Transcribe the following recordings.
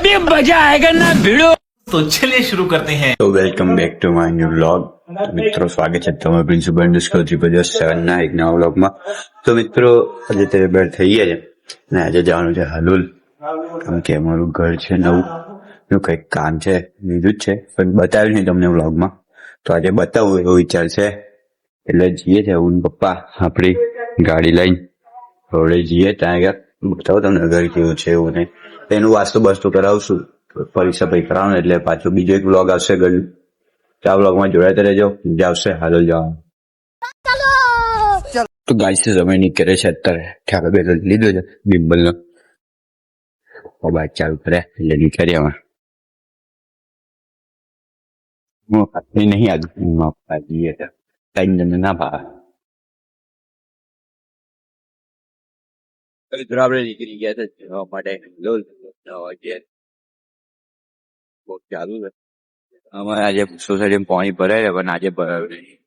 अभी मजा आएगा ना भिड़ो तो चलिए शुरू करते हैं તો welcome back to my new vlog મિત્રો સ્વાગત છે તમે પ્રિન્સિપલ અંડરસ્કોર ત્રિપલ સેવન ના એક નવા વ્લોગમાં તો મિત્રો આજે તે બેર થઈ ગયા છે ને આજે જવાનું છે હાલુલ કેમ કે અમારું ઘર છે નવું એનું કંઈક કામ છે લીધું જ છે પણ બતાવ્યું નહીં તમને વ્લોગમાં તો આજે બતાવું એવો વિચાર છે એટલે જઈએ છે હું ને પપ્પા આપણી ગાડી લઈને રોડે જઈએ ત્યાં આગળ બતાવો તમને ઘર કેવું છે એવું નહીં તો એનું વાસ્તુ બાસ્તુ કરાવશું. પરીક્ષા ભાઈ કરાવવાનું એટલે પાછું બીજો એક વ્લોગ આવશે ગયું આ વ્લોગમાં જોડાતા રહેજો. મજા આવશે. હાલો જવા તો ગાય સમય નીકળે છે અત્યારે. ઠાકર બે લીધો છે. બિમ્બલ નો બાઇક ચાલુ કરે. એટલે નીકળીએ અમે નહીં ત્રણ જણ ના ભાવે. આપણે નીકળી ગયા છે, જવા માટે લોલ બહુ ચાલુ છે. અમારે આજે સોસાયટીમાં પાણી ભરાય છે, પણ આજે ભરાયું નહીં.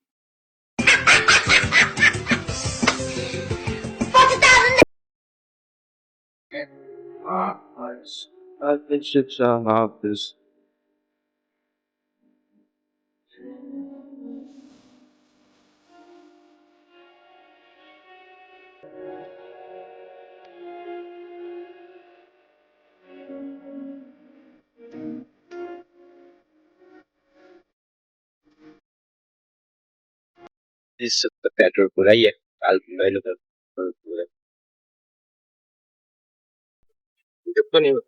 This is the petrol પુરાઈએ કાલ પહેલું પેટ્રોલ પુરાય જતો નહીં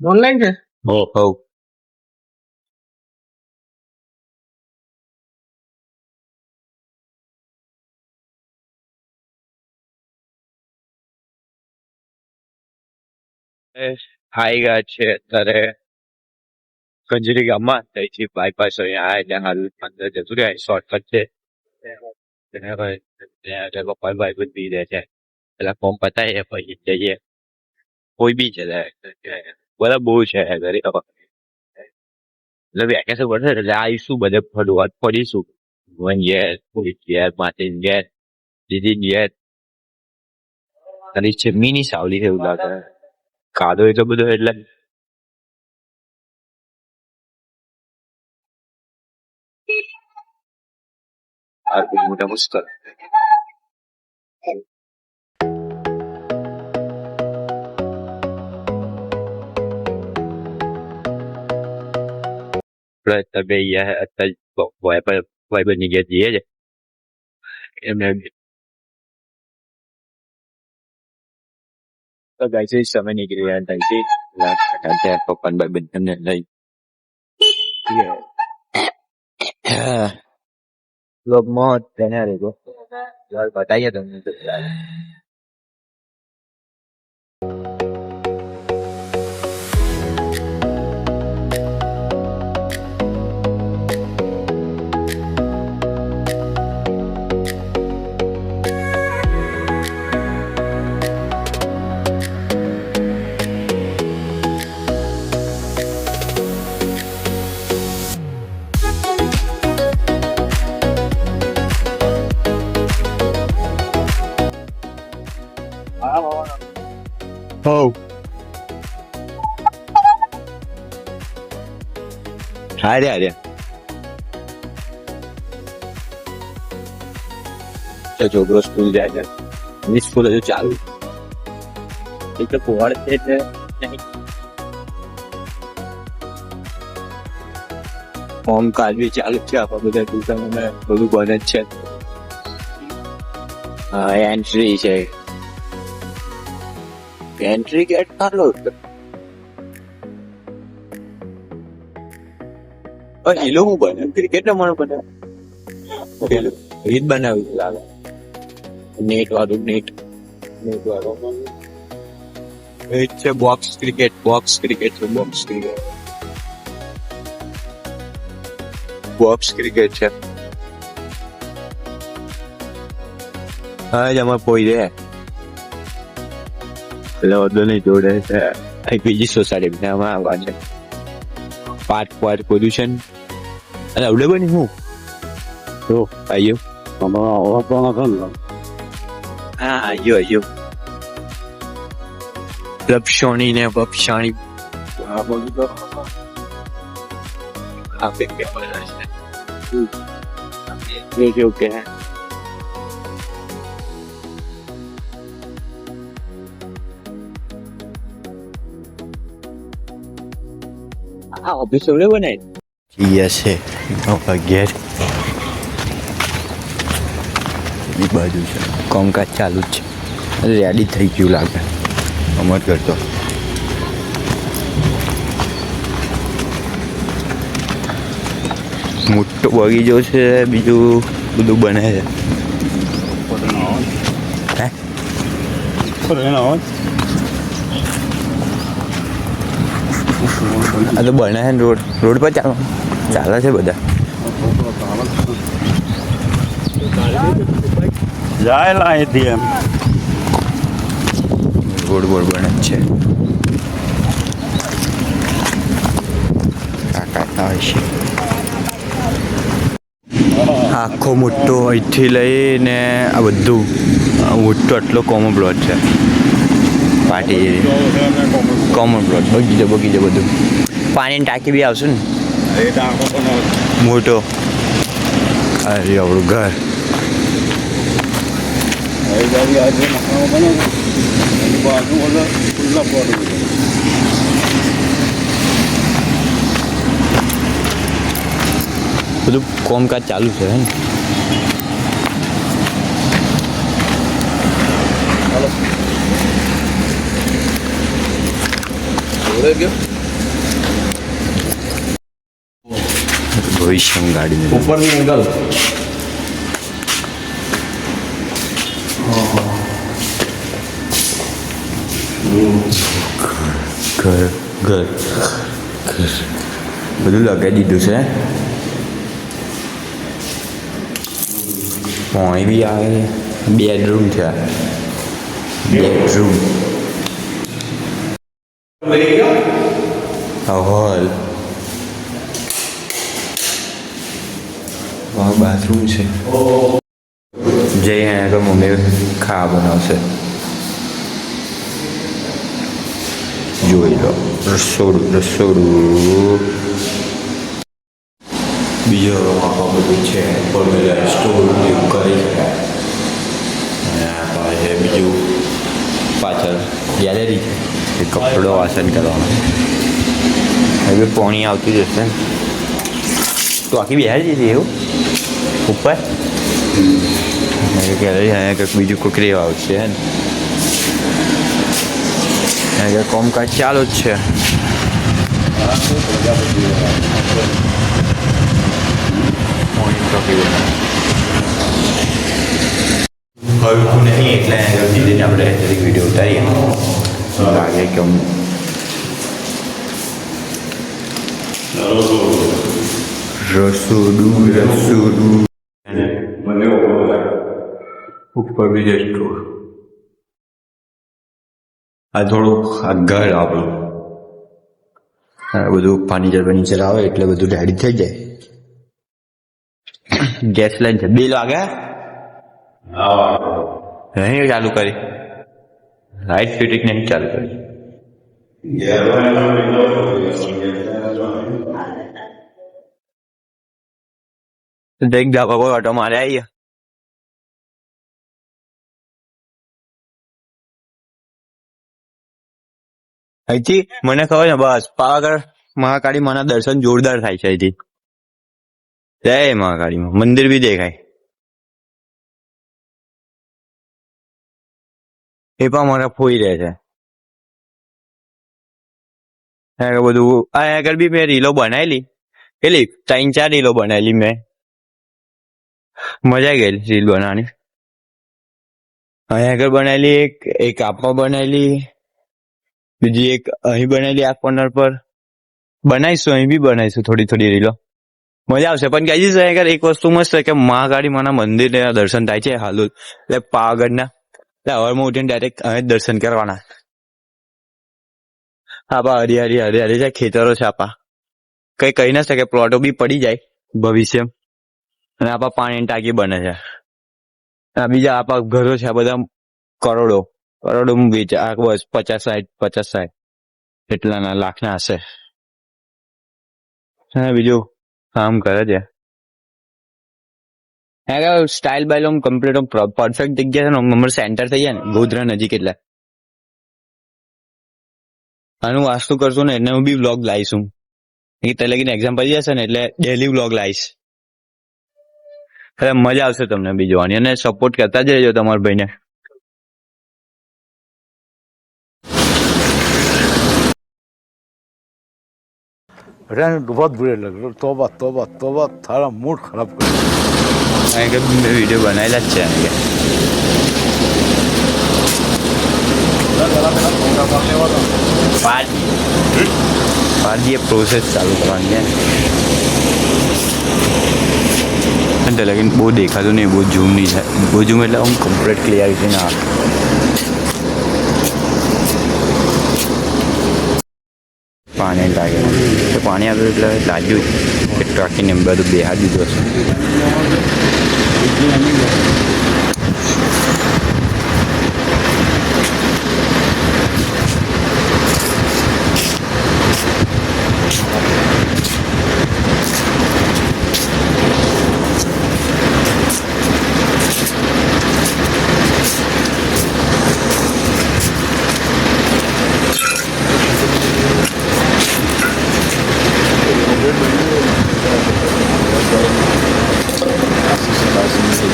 ઓનલાઈન છે હો હો આવી ગયા છે અત્યારે કંજરી ગામમાં ત્યાંથી બાયપાસ અહીંયા આવે ત્યાં હાલ અંદર જતું રહે શોર્ટકટ છે ત્યાં હવે ત્યાં આગળ પપ્પા ભાઈ બંધ બી રહે છે પેલા ફોર્મ પતાવીએ પછી જઈએ કોઈ બી ચલે બધા બહુ છે ઘરે એટલે વેકેશન પડશે એટલે આવીશું બધે ફરવા ફરીશું ભગવાન ઘેર કોઈ ઘેર માતી ઘેર દીદી ઘેર અને છે મિની સાવલી છે એવું લાગે કાદો એટલો બધો એટલે આ બહુ મોટા મુશ્કેલ આપણે તમે અહીંયા અત્યારે ભાઈ ભાઈબંધની ઘેર જઈએ છે એમને તો ગાય સમય નીકળી રહ્યા ત્યાંથી ત્યાં પપ્પા ભાઈ બંધ लोग मौत देने वाले को यार बताइए तुमने तो હારે હારે છોકરો સ્કૂલ જાય છે. એની સ્કૂલ હજુ ચાલુ. તો કોવાડ છે એટલે ફોર્મ બી ચાલુ છે આપણા બધા દુકાનોમાં બધું બંધ જ છે. હા એન્ટ્રી છે. એન્ટ્રી ગેટ કાઢલો એ હું બને ક્રિકેટ રમવાનું બને પેલું રીત બનાવ્યું છે લાગે નેટ વાળું નેટ નેટ વાળું એ છે બોક્સ ક્રિકેટ બોક્સ ક્રિકેટ છે બોક્સ ક્રિકેટ બોક્સ ક્રિકેટ છે હા જ અમારે પોઈ રે એટલે વધુ નહીં જોડે છે બીજી સોસાયટી આમાં આવવા છે પાર્ક પાર્ક પોલ્યુશન અને આવડે બની હું તો આવ્યો હા આવ્યો આવ્યો લપસોણી ને બપસાણી આ બધું તો આ બે બે બધા ગયા છે ઘેર એ બાજુ છે. કોમકાજ ચાલુ જ છે. રેડી થઈ ગયું લાગે. અમર કરતો. મોટો બગીચો છે બીજું બધું બને છે. આ તો બને રોડ. રોડ પર ચાલવાનું ચાલે છે બધા જાય અહીંથી એમ ગોળ ગોળ બને જ છે કાકા આવે છે આખો મોટો અહીંથી લઈને આ બધું મોટો આટલો કોમન પ્લોટ છે. પાર્ટી કોમન પ્લોટ બગીચો બગીચો બધું. પાણીની ટાંકી બી આવશે ને? મોટો અરે આપણું ઘર એ ગાડી આજે મકાનો બને ને એની બાજુ બધા ખુલ્લા પડ બધું કોમકાજ ચાલુ છે હે ને ભવિષ્યમ ગાડી ઉપરની એંગલ ઘર ઘર ઘર. બધું લગાવી દીધું છે. પાણી બી આવે બેડરૂમ છે. બેડરૂમ. હોલ. આ બાથરૂમ છે. જઈ અહીંયા તો મમ્મી ખાવા બનાવશે. જોઈ લો રસોડું રસોડું. બીજો આખો બધું છે ફોર્મ્યુલા સ્ટોર જેવું કરી શકાય. અને આ પાસે બીજું પાછળ ગેલેરી છે. એ કપડો વાસણ કરવાનો. હવે પાણી આવતું જશે. ને તો આખી બિહાર જતી એવું? ઉપર ગેલેરી અહીંયા કંઈક બીજું કોઈક રહેવા આવશે હે ને કારણ કે કોમકાજ ચાલુ જ છે મોર્નિંગ કોફી હલકું નહીં એટલે દીદીને આપણે જરીક વીડિયો ઉતારીએ લાગે કે આમ રસોડું રસોડું ઉપર બીજે સ્ટોર આ થોડુંક આ ઘર આપણું. બધું ફર્નિચર ફર્નિચર આવે એટલે બધું રેડી થઈ જાય. ગેસ લાઈન છે. બિલ વાગે? નહીં ચાલુ કરી. લાઈટ ફિટિંગ નહીં ચાલુ કરી. દેખ જા પર ઓટો મારે આવીએ અહીંથી મને ખબર છે, બસ પાવાગઢ મહાકાળી માના દર્શન જોરદાર થાય છે અહીંથી. જય મહાકાળીમાં. મંદિર બી દેખાય. એ પણ મને ફોઈ રહે છે. આગળ બધું, આ આગળ બી મેં રીલો બનાવેલી કેટલી ત્રણ ચાર રીલો બનાવેલી મેં. મજા ગયેલી રીલ બનાવવાની અહીંયા આગળ બનાવેલી એક એક આપમાં બનાવેલી બીજી એક અહીં બનાવેલી આ કોર્નર પર. બનાવીશું, અહીં બી બનાવીશું થોડી થોડી રીલો. મજા આવશે. પણ કહેજી છે આગળ એક વસ્તુ મસ્ત કે મહાકાળી માના મંદિર દર્શન થાય છે હાલુ એટલે પાવાગઢના. એટલે હવારમાં ઉઠીને ડાયરેક્ટ અહીં દર્શન કરવાના. આપા હરિયાળી હરિયાળી છે ખેતરો છે આપા. કઈ કહી ના શકે, પ્લોટો બી પડી જાય ભવિષ્ય. અને આપા પાણીની ટાંકી બને છે. બીજા આપા ઘરો છે, આ બધા કરોડો. કરોડોમાં વેચ આ બસ પચાસ સાઠ પચાસ સાઠ એટલાના લાખના હશે. હા, બીજું કામ કરે છે. હા સ્ટાઇલ બાઇલ ઓમ કમ્પ્લીટ આમ પરફેક્ટ જગ્યા છે ને અમારે સેન્ટર થઈ જાય ને, ગોધરા નજીક એટલે. આનું વાસ્તુ કરશું ને એને હું બી વ્લોગ લાવીશું એ તે લગીને એક્ઝામ પડી જશે ને, એટલે ડેલી વ્લોગ લાવીશ. ખરે મજા આવશે તમને બી જોવાની અને સપોર્ટ કરતા જ રહેજો તમારા ભાઈને. અરે बहुत बुरे लग रहे तोबा तोबा तोबा थारा मूड खराब कर કારણ કે મેં વિડીયો બનાવેલા જ છે એમ કે પાડી પાડી એ પ્રોસેસ ચાલુ કરવાની છે અને તે લગીને બહુ દેખાતું નહીં બહુ ઝૂમ નહીં થાય બહુ ઝૂમ એટલે આમ કમ્પ્લીટ ક્લિયરિટી ના પાણી લાગે. તો પાણી આવ્યું એટલે લાગ્યું જ. કે ટ્રાકીને બધું બેહાર દીધું હશે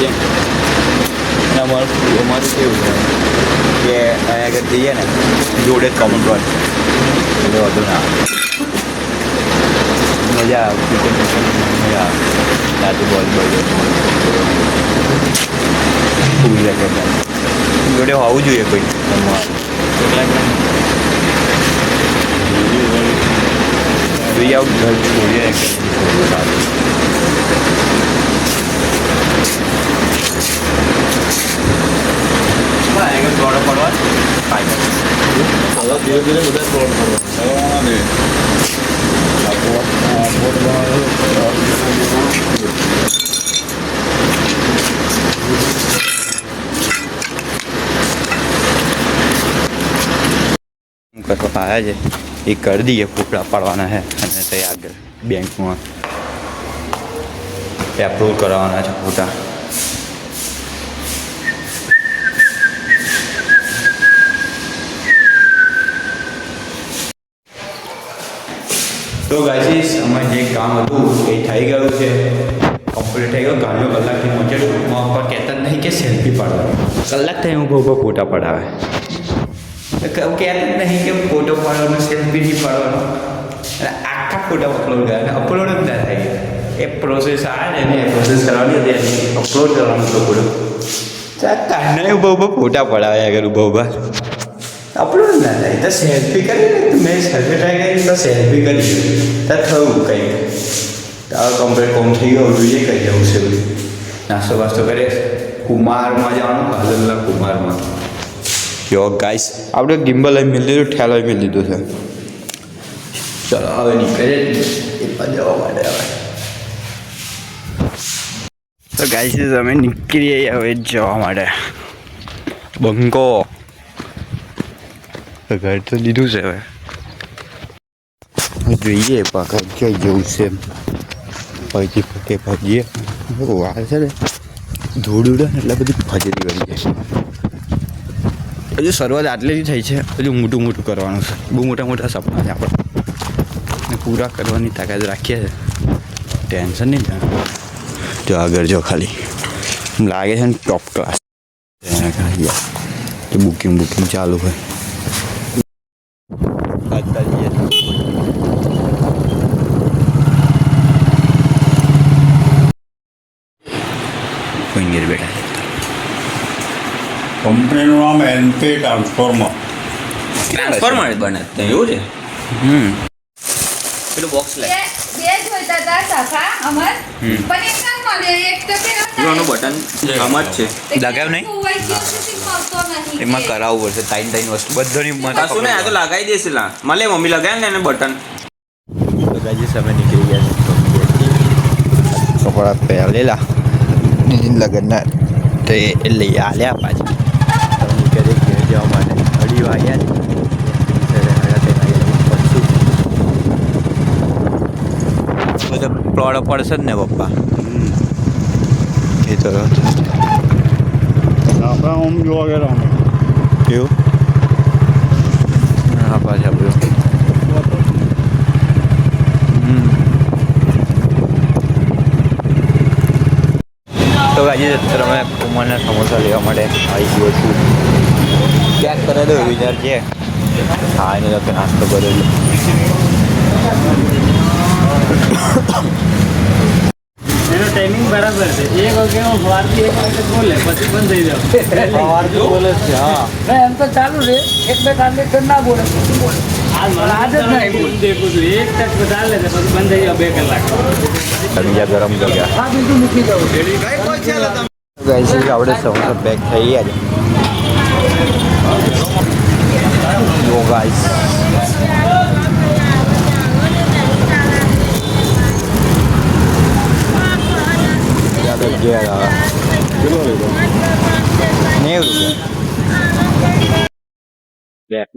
અને અમારું અમારું કેવું છે કે અહીંયા આગળ જઈએ ને, જોડે કોમન રોડ એટલે વધુ ના મજા આવે. મજા આવે. દાદુ બોલ બોલ લાગે જોડે હોવું જોઈએ કોઈ. એકલા જોઈએ આવું ઘર જોઈએ કે સારું આગળ દોડો પડવા ફાયદો ધીરે ધીરે બધા પ્લોટ કરવાના ને આ પોટ આ પોટ કરવા આવ્યા છે એ કરી દઈએ ફૂફડા પાડવાના છે અને તે આગળ બેંકમાં એપ્રુવ કરાવવાના છે ફોટા તો ગાઈસ અમે જે કામ હતું, એ થઈ ગયું છે. કમ્પ્લીટ થઈ ગયું. ગાડીઓ કલાકથી પહોંચે ટૂંકમાં પર કહેતા જ નહીં કે સેલ્ફી પાડવા કલાક થઈ બહુ બહુ ફોટા પડાવે. કહું કહેતા જ નહીં કે ફોટો પાડવાનો સેલ્ફી નહીં પાડવાનો. આખા ફોટા અપલોડ કર્યા અને અપલોડ જ ના થાય. એ પ્રોસેસ આવે ને, એને પ્રોસેસ કરવાની હતી, એને અપલોડ કરવાનું હતું ફોટો કાઢને બહુ બહુ ફોટા પડાવ્યા કરું બહુ બાર અપલોડ ના થાય. તો સેલ્ફી કરીને મેં સેલ્ફી ટ્રાય કરી તો સેલ્ફી કરી તો થયું કંઈક. તારો કમ્પ્લેટ કોમ થઈ ગયો જોઈએ કઈ જવું છે બધું. નાસ્તો વાસ્તો કરે કુમારમાં જવાનું હાલલ્લા કુમારમાં. યો ગાઈસ આપણે ગિમ્બલ અહીં મિલી લીધું ઠેલો મિલ લીધું છે. ચલો હવે નીકળે એ જવા માટે હવે. તો ગાઈસ અમે નીકળીએ હવે જવા માટે. બંકો. તો ઘર તો લીધું છે હવે. જોઈએ પાકા ક્યાં જવું છે પછી ફટે ભાગીએ વાર છે ને. ધૂળ ઉડે એટલે બધી ફજરી વળી જાય હજુ શરૂઆત આટલેથી થઈ છે. હજુ મોટું મોટું કરવાનું છે. બહુ મોટા મોટા સપના છે આપણે. પૂરા કરવાની તાકાત રાખીએ છે. ટેન્શન નહીં. જો આગળ જો ખાલી. લાગે છે ને ટોપ ક્લાસ બુકિંગ બુકિંગ ચાલુ હોય આજકાલ જઈએ કોઈ બેઠા છે. કંપનીનું નામ એનપી ટ્રાન્સફોર્મર ટ્રાન્સફોર્મર બને તો એવું છે? હમ. પેલું બોક્સ લે. બે જોઈતા હતા સાફા અમર. પણ એક ના મળે એક તો પેલો એનું બટન આમ જ છે. લગાવ નહીં? એમાં કરાવવું પડશે તાઈન તાઈન વસ્તુ બધાની શું ને? આ તો લગાવી દેશે લા. મળે મમ્મી લગાવે ને એને બટન લગાવી સમય નીકળી ગયા છે કપડા પહેરેલા. લગ્નના તો એ લઈ આલ્યા પાછી તમને ઘરે માટે અઢી વાગ્યા છે પ્લોડ પડશે જ ને પપ્પા એ તો આપણે આમ જોવા ગયા કેવું હા પાછા બધું આજે તમે કુમારના સમોસા લેવા માટે આવી ગયો છું. ક્યાંક કરે તો વિચાર છે. હા એનો તો નાસ્તો કરેલો એનો ટાઈમિંગ બરાબર છે. એક વાગે હું સવારથી એક વાગે બોલે પછી બંધ થઈ જાવ બોલે છે હા. એમ તો ચાલુ છે. એક બે ટ્રાન્ઝેક્શન ના બોલે બોલે. બીજા ગરમ થઈ ગયા હા બીજું મૂકી દઉં. ગાઈસ આપણે સમોસા પેક થઈ ગયા છે. જો ગાઈસ ગયા નેવું રૂપિયા. That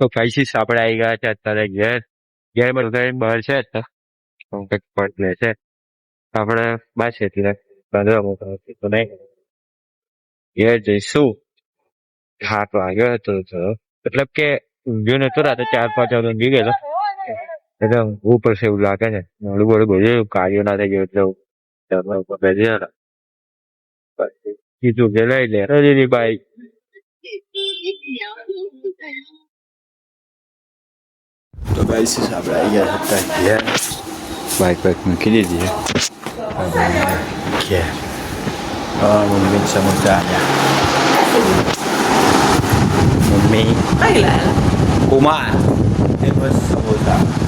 તો ક્રાઇસિસ આપણે આવી ગયા છે અત્યારે ઘેર. ઘેર બધા બહાર છે અત્યારે પણ લે છે. આપણે બસ એટલે બાંધવા મોટા તો નહીં. ઘેર જઈશું. હાથ વાગ્યો હતો એટલે કે ઊંઘ્યો નતો રાતે, ચાર પાંચ વાગે ઊંઘી ગયેલો. એટલે ઉપર છે એવું લાગે ને. મોડું બોડું બોલ્યું કાર્યો ના થઈ ગયો એટલે ઘરમાં ઉપર બેસી હતા કીધું કે લઈ લે દીદી બાઈક તો ગાઈસ આપણે આવી ગયા હતા? ઘેર. બાઇક બાઇક મૂકી દીધી ઘેર. મમ્મી સમોસા આવ્યા મમ્મી. કુમાર. એ બસ સમોસા.